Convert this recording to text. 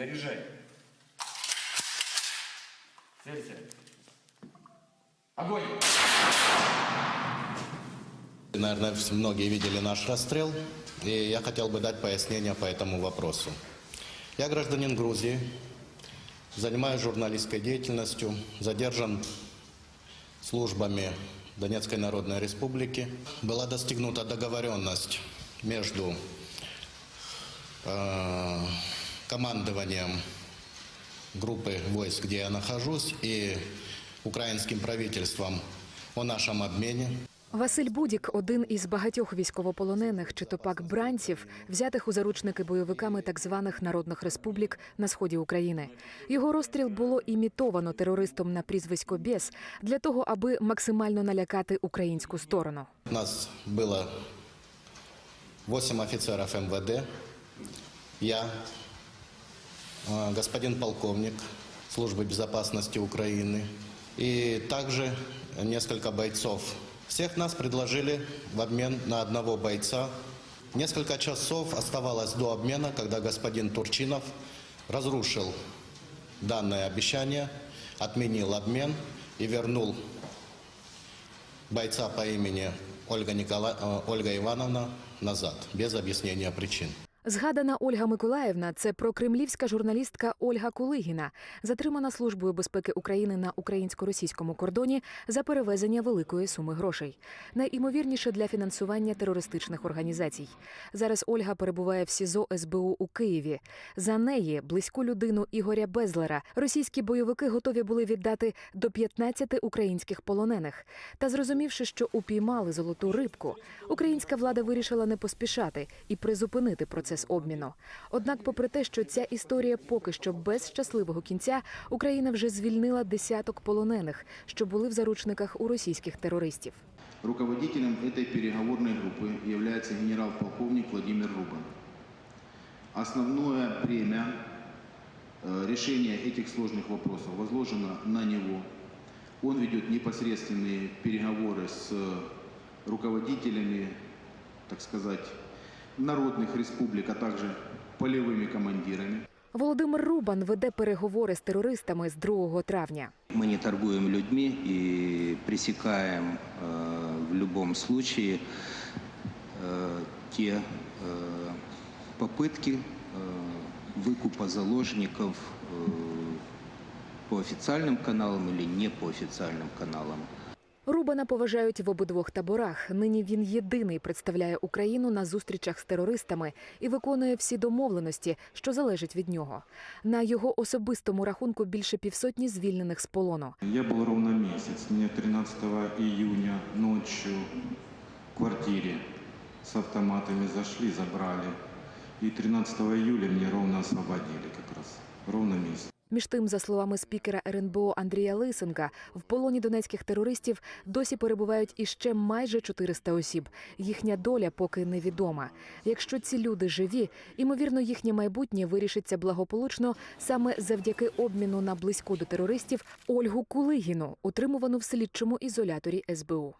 Заряжай. Целься. Огонь! Наверное, многие видели наш расстрел, и я хотел бы дать пояснение по этому вопросу. Я гражданин Грузии, занимаюсь журналистской деятельностью, задержан службами Донецкой Народной Республики. Была достигнута договоренность между э, командованием группы войск, где я нахожусь, и украинским правительством о нашем обмене. Василь Будік один із багатьох військовополонених чи то пак бранців, взятих у заручники бойовиками так званих народних республік на сході України. Його розстріл було імітовано терористом на прізвисько Бєс для того, аби максимально налякати українську сторону. Нас было 8 офицеров МВД, я, э, господин полковник Службы безопасности Украины и также несколько бойцов. Всех нас предложили в обмен на одного бойца. Несколько часов оставалось до обмена, когда господин Турчинов разрушил данное обещание, отменил обмен и вернул бойца по имени Ольга, Никола... э, Ольга Ивановна назад, без объяснения причин. Згадана Ольга Миколаївна це прокремлівська журналістка Ольга Кулигіна, затримана службою безпеки України на українсько-російському кордоні за перевезення великої суми грошей, найімовірніше для фінансування терористичних організацій. Зараз Ольга перебуває в СІЗО СБУ у Києві. За неї близьку людину Ігоря Безлера російські бойовики готові були віддати до 15 українських полонених. Та зрозумівши, що упіймали золоту рибку, українська влада вирішила не поспішати і призупинити процес обміну. Однак, попри те, що ця історія поки що без щасливого кінця, Україна вже звільнила десяток полонених, що були в заручниках у російських терористів. Руководителем этой переговорной группы является генерал-полковник Владимир Рубан. Основное бремя э, решения этих сложных вопросов возложено на него. Он ведет непосредственные переговоры с руководителями, так сказать, народных республик, а также полевыми командирами. Володимир Рубан веде переговори з терористами з 2 травня. Мы не торгуем людьми и пресекаем э, в любом случае э, те э, попытки э, выкупа заложников э, по официальным каналам или не по официальным каналам. Рубана поважають в обидвох таборах. Нині він єдиний представляє Україну на зустрічах з терористами і виконує всі домовленості, що залежать від нього. На його особистому рахунку більше півсотні звільнених з полону. Я был ровно месяц. Меня 13 июня ночью в квартире с автоматами зашли, забрали. И 13 июля меня ровно освободили как раз. Ровно месяц. Між тим, за словами спікера РНБО Андрія Лисенка, в полоні донецьких терористів досі перебувають іще майже 400 осіб. Їхня доля поки невідома. Якщо ці люди живі, імовірно, їхнє майбутнє вирішиться благополучно саме завдяки обміну на близьку до терористів Ольгу Кулигіну, утримувану в слідчому ізоляторі СБУ.